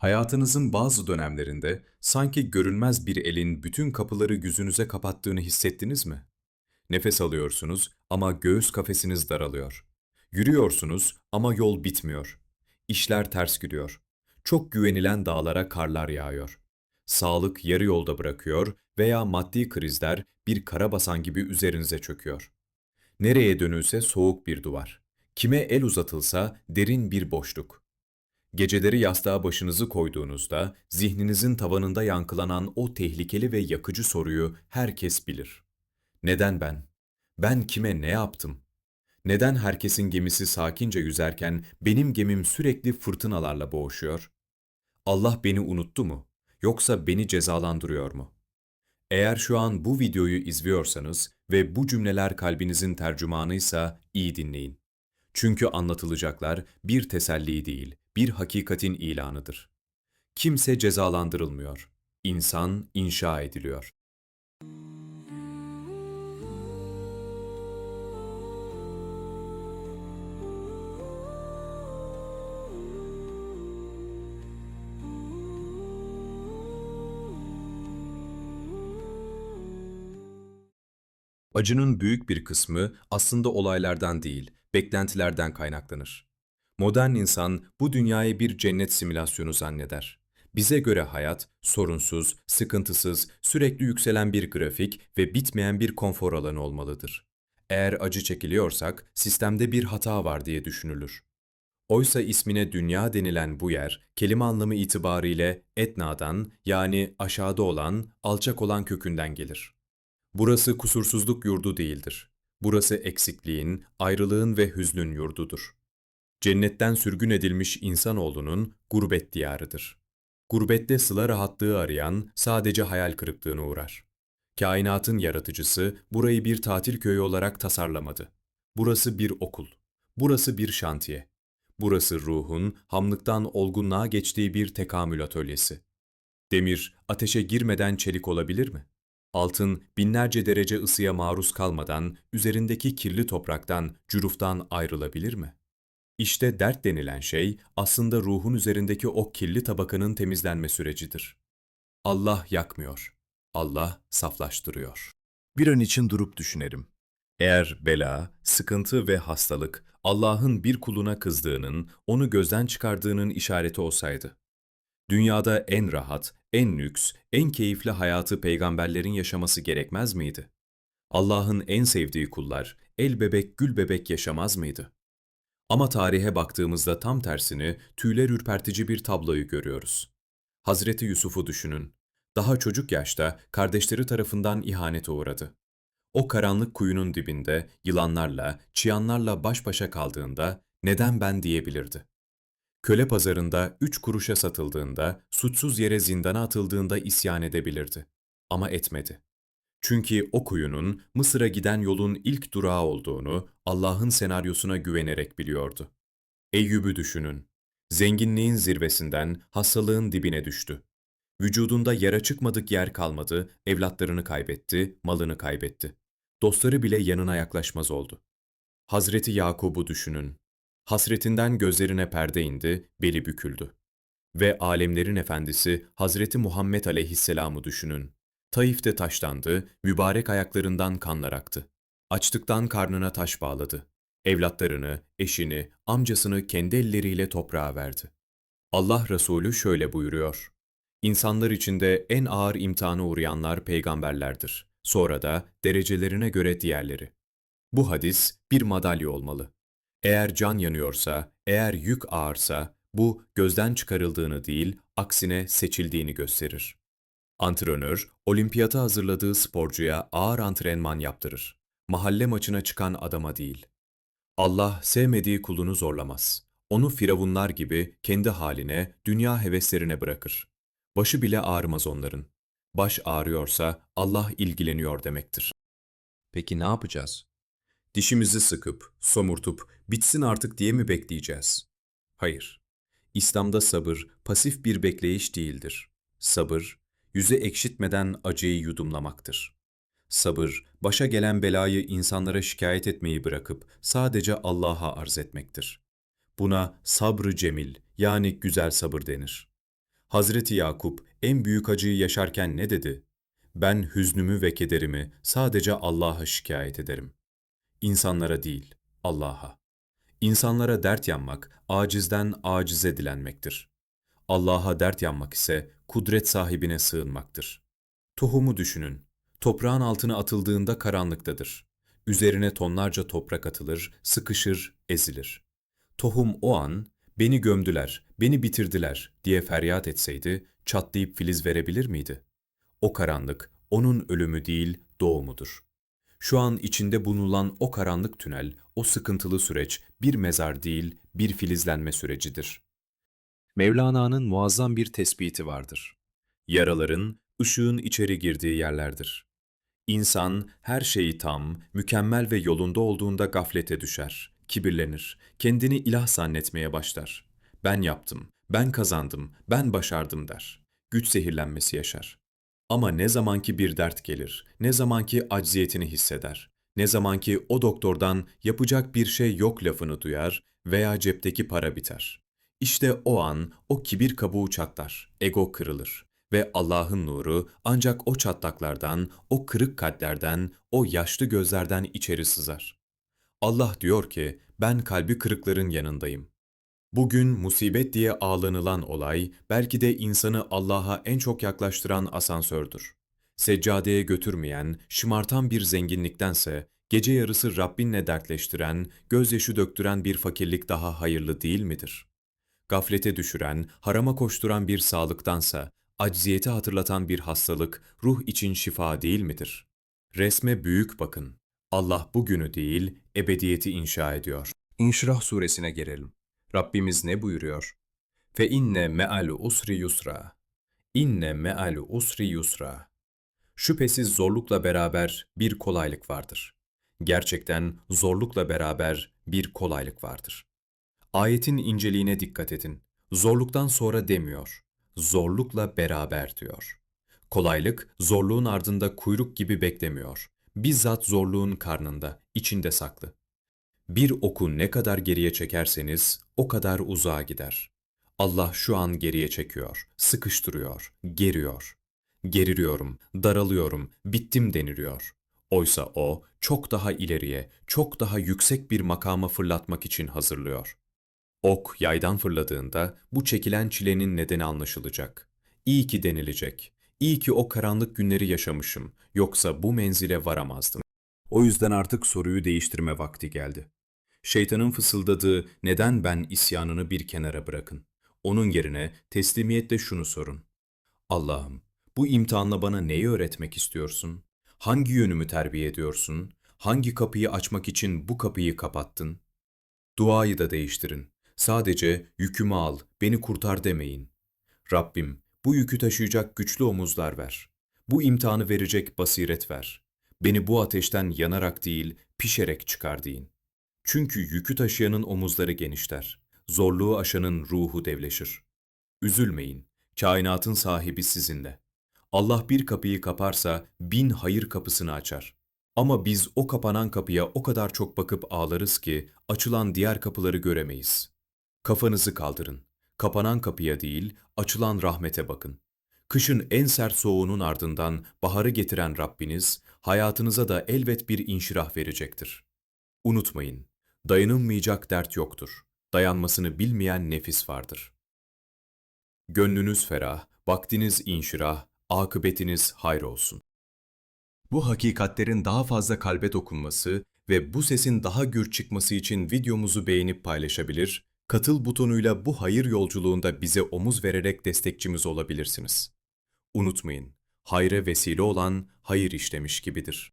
Hayatınızın bazı dönemlerinde sanki görünmez bir elin bütün kapıları yüzünüze kapattığını hissettiniz mi? Nefes alıyorsunuz ama göğüs kafesiniz daralıyor. Yürüyorsunuz ama yol bitmiyor. İşler ters gidiyor. Çok güvenilen dağlara karlar yağıyor. Sağlık yarı yolda bırakıyor veya maddi krizler bir kara basan gibi üzerinize çöküyor. Nereye dönülse soğuk bir duvar. Kime el uzatılsa derin bir boşluk. Geceleri yastığa başınızı koyduğunuzda zihninizin tavanında yankılanan o tehlikeli ve yakıcı soruyu herkes bilir. Neden ben? Ben kime ne yaptım? Neden herkesin gemisi sakince yüzerken benim gemim sürekli fırtınalarla boğuşuyor? Allah beni unuttu mu? Yoksa beni cezalandırıyor mu? Eğer şu an bu videoyu izliyorsanız ve bu cümleler kalbinizin tercümanıysa iyi dinleyin. Çünkü anlatılacaklar bir teselli değil, bir hakikatin ilanıdır. Kimse cezalandırılmıyor. İnsan inşa ediliyor. Acının büyük bir kısmı aslında olaylardan değil, beklentilerden kaynaklanır. Modern insan bu dünyayı bir cennet simülasyonu zanneder. Bize göre hayat, sorunsuz, sıkıntısız, sürekli yükselen bir grafik ve bitmeyen bir konfor alanı olmalıdır. Eğer acı çekiliyorsak, sistemde bir hata var diye düşünülür. Oysa ismine dünya denilen bu yer, kelime anlamı itibariyle etnadan yani aşağıda olan, alçak olan kökünden gelir. Burası kusursuzluk yurdu değildir. Burası eksikliğin, ayrılığın ve hüznün yurdudur. Cennetten sürgün edilmiş insanoğlunun gurbet diyarıdır. Gurbette sıla rahatlığı arayan sadece hayal kırıklığına uğrar. Kainatın yaratıcısı burayı bir tatil köyü olarak tasarlamadı. Burası bir okul. Burası bir şantiye. Burası ruhun hamlıktan olgunluğa geçtiği bir tekamül atölyesi. Demir ateşe girmeden çelik olabilir mi? Altın binlerce derece ısıya maruz kalmadan üzerindeki kirli topraktan, cüruftan ayrılabilir mi? İşte dert denilen şey aslında ruhun üzerindeki o kirli tabakanın temizlenme sürecidir. Allah yakmıyor. Allah saflaştırıyor. Bir an için durup düşünelim. Eğer bela, sıkıntı ve hastalık Allah'ın bir kuluna kızdığının, onu gözden çıkardığının işareti olsaydı, dünyada en rahat, en lüks, en keyifli hayatı peygamberlerin yaşaması gerekmez miydi? Allah'ın en sevdiği kullar el bebek gül bebek yaşamaz mıydı? Ama tarihe baktığımızda tam tersini tüyler ürpertici bir tabloyu görüyoruz. Hazreti Yusuf'u düşünün. Daha çocuk yaşta kardeşleri tarafından ihanete uğradı. O karanlık kuyunun dibinde yılanlarla, çıyanlarla baş başa kaldığında neden ben diyebilirdi. Köle pazarında üç kuruşa satıldığında, suçsuz yere zindana atıldığında isyan edebilirdi. Ama etmedi. Çünkü o kuyunun Mısır'a giden yolun ilk durağı olduğunu Allah'ın senaryosuna güvenerek biliyordu. Eyyub'u düşünün. Zenginliğin zirvesinden hastalığın dibine düştü. Vücudunda yara çıkmadık yer kalmadı, evlatlarını kaybetti, malını kaybetti. Dostları bile yanına yaklaşmaz oldu. Hazreti Yakub'u düşünün. Hasretinden gözlerine perde indi, beli büküldü. Ve alemlerin efendisi Hazreti Muhammed aleyhisselamı düşünün. Taif'te taşlandı, mübarek ayaklarından kanlar aktı. Açlıktan karnına taş bağladı. Evlatlarını, eşini, amcasını kendi elleriyle toprağa verdi. Allah Resulü şöyle buyuruyor. İnsanlar içinde en ağır imtihana uğrayanlar peygamberlerdir. Sonra da derecelerine göre diğerleri. Bu hadis bir madalya olmalı. Eğer can yanıyorsa, eğer yük ağırsa, bu gözden çıkarıldığını değil, aksine seçildiğini gösterir. Antrenör, olimpiyata hazırladığı sporcuya ağır antrenman yaptırır. Mahalle maçına çıkan adama değil. Allah sevmediği kulunu zorlamaz. Onu firavunlar gibi kendi haline, dünya heveslerine bırakır. Başı bile ağrımaz onların. Baş ağrıyorsa Allah ilgileniyor demektir. Peki ne yapacağız? Dişimizi sıkıp, somurtup, bitsin artık diye mi bekleyeceğiz? Hayır. İslam'da sabır pasif bir bekleyiş değildir. Sabır, yüze ekşitmeden acıyı yudumlamaktır. Sabır, başa gelen belayı insanlara şikayet etmeyi bırakıp sadece Allah'a arz etmektir. Buna sabrı cemil yani güzel sabır denir. Hazreti Yakup en büyük acıyı yaşarken ne dedi? Ben hüznümü ve kederimi sadece Allah'a şikayet ederim. İnsanlara değil, Allah'a. İnsanlara dert yanmak, acizden acize dilenmektir. Allah'a dert yanmak ise kudret sahibine sığınmaktır. Tohumu düşünün. Toprağın altına atıldığında karanlıktadır. Üzerine tonlarca toprak atılır, sıkışır, ezilir. Tohum o an, beni gömdüler, beni bitirdiler diye feryat etseydi, çatlayıp filiz verebilir miydi? O karanlık, onun ölümü değil, doğumudur. Şu an içinde bulunan o karanlık tünel, o sıkıntılı süreç bir mezar değil, bir filizlenme sürecidir. Mevlana'nın muazzam bir tespiti vardır. Yaraların, ışığın içeri girdiği yerlerdir. İnsan her şeyi tam, mükemmel ve yolunda olduğunda gaflete düşer, kibirlenir, kendini ilah zannetmeye başlar. Ben yaptım, ben kazandım, ben başardım der. Güç zehirlenmesi yaşar. Ama ne zamanki bir dert gelir, ne zamanki acziyetini hisseder, ne zamanki o doktordan yapacak bir şey yok lafını duyar veya cepteki para biter. İşte o an o kibir kabuğu çatlar, ego kırılır ve Allah'ın nuru ancak o çatlaklardan, o kırık kalplerden, o yaşlı gözlerden içeri sızar. Allah diyor ki, ben kalbi kırıkların yanındayım. Bugün musibet diye ağlanılan olay, belki de insanı Allah'a en çok yaklaştıran asansördür. Seccadeye götürmeyen, şımartan bir zenginliktense, gece yarısı Rabbinle dertleştiren, gözyaşı döktüren bir fakirlik daha hayırlı değil midir? Gaflete düşüren, harama koşturan bir sağlıktansa, acziyeti hatırlatan bir hastalık, ruh için şifa değil midir? Resme büyük bakın. Allah bugünü değil, ebediyeti inşa ediyor. İnşirah suresine gelelim. Rabbimiz ne buyuruyor? Fe inne me'al usri yusra. İnne me'al usri yusra. Şüphesiz zorlukla beraber bir kolaylık vardır. Gerçekten zorlukla beraber bir kolaylık vardır. Ayetin inceliğine dikkat edin. Zorluktan sonra demiyor. Zorlukla beraber diyor. Kolaylık zorluğun ardında kuyruk gibi beklemiyor. Bizzat zorluğun karnında, içinde saklı. Bir oku ne kadar geriye çekerseniz o kadar uzağa gider. Allah şu an geriye çekiyor, sıkıştırıyor, geriyor. Geriliyorum, daralıyorum, bittim deniliyor. Oysa o çok daha ileriye, çok daha yüksek bir makama fırlatmak için hazırlıyor. Ok yaydan fırladığında bu çekilen çilenin nedeni anlaşılacak. İyi ki denilecek. İyi ki o karanlık günleri yaşamışım. Yoksa bu menzile varamazdım. O yüzden artık soruyu değiştirme vakti geldi. Şeytanın fısıldadığı neden ben isyanını bir kenara bırakın. Onun yerine teslimiyetle şunu sorun. Allah'ım, bu imtihanla bana neyi öğretmek istiyorsun? Hangi yönümü terbiye ediyorsun? Hangi kapıyı açmak için bu kapıyı kapattın? Duayı da değiştirin. Sadece yükümü al, beni kurtar demeyin. Rabbim, bu yükü taşıyacak güçlü omuzlar ver. Bu imtihanı verecek basiret ver. Beni bu ateşten yanarak değil, pişerek çıkar deyin. Çünkü yükü taşıyanın omuzları genişler. Zorluğu aşanın ruhu devleşir. Üzülmeyin. Kainatın sahibi sizinle. Allah bir kapıyı kaparsa bin hayır kapısını açar. Ama biz o kapanan kapıya o kadar çok bakıp ağlarız ki açılan diğer kapıları göremeyiz. Kafanızı kaldırın. Kapanan kapıya değil, açılan rahmete bakın. Kışın en sert soğuğunun ardından baharı getiren Rabbiniz, hayatınıza da elbet bir inşirah verecektir. Unutmayın, dayanılmayacak dert yoktur. Dayanmasını bilmeyen nefis vardır. Gönlünüz ferah, vaktiniz inşirah, akıbetiniz hayır olsun. Bu hakikatlerin daha fazla kalbe dokunması ve bu sesin daha gür çıkması için videomuzu beğenip paylaşabilir, katıl butonuyla bu hayır yolculuğunda bize omuz vererek destekçimiz olabilirsiniz. Unutmayın, hayra vesile olan hayır işlemiş gibidir.